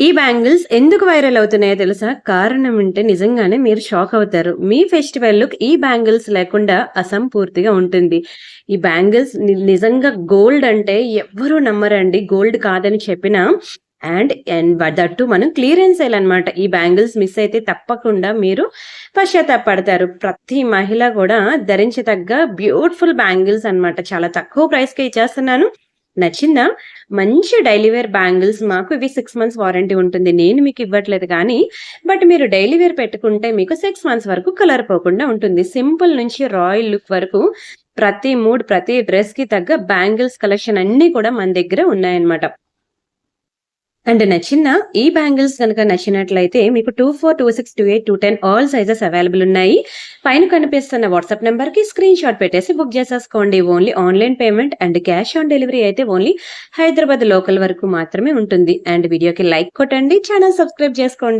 ఈ బ్యాంగిల్స్ ఎందుకు వైరల్ అవుతున్నాయో తెలుసా? కారణం అంటే నిజంగానే మీరు షాక్ అవుతారు. మీ ఫెస్టివల్ లుక్ ఈ బ్యాంగిల్స్ లేకుండా అసంపూర్తిగా ఉంటుంది. ఈ బ్యాంగిల్స్ నిజంగా గోల్డ్ అంటే ఎవ్వరూ నమ్మరండి. గోల్డ్ కాదని చెప్పినా అండ్ అండ్ దట్టు మనం క్లియరెన్స్ అనమాట ఈ బ్యాంగిల్స్ మిస్ అయితే తప్పకుండా మీరు పశ్చాత్తాపడతారు. ప్రతి మహిళ కూడా ధరించదగ్గ బ్యూటిఫుల్ బ్యాంగిల్స్ అన్నమాట. చాలా తక్కువ ప్రైస్కే ఇచ్చేస్తున్నాను. నచ్చిందా? మంచి డైలీ వేర్ బ్యాంగిల్స్ మాకు ఇవి సిక్స్ మంత్స్ వారంటీ ఉంటుంది. నేను మీకు ఇవ్వట్లేదు కానీ బట్ మీరు డైలీ వేర్ పెట్టుకుంటే మీకు సిక్స్ మంత్స్ వరకు కలర్ పోకుండా ఉంటుంది. సింపుల్ నుంచి రాయల్ లుక్ వరకు ప్రతి మూడ్ ప్రతి డ్రెస్కి తగ్గ బ్యాంగిల్స్ కలెక్షన్ అన్ని కూడా మన దగ్గర ఉన్నాయన్నమాట. అండ్ నచ్చిన ఈ బ్యాంగిల్స్ కనుక నచ్చినట్లయితే మీకు two four two six two eight two ten all sizes available ఉన్నాయి. పైన కనిపిస్తున్న వాట్సాప్ నెంబర్కి స్క్రీన్ షాట్ పెట్టేసి బుక్ చేసేసుకోండి. Only online payment and cash on delivery అయితే ఓన్లీ హైదరాబాద్ లోకల్ వరకు మాత్రమే ఉంటుంది. అండ్ వీడియోకి లైక్ కొట్టండి. ఛానల్ సబ్స్క్రైబ్ చేసుకోండి.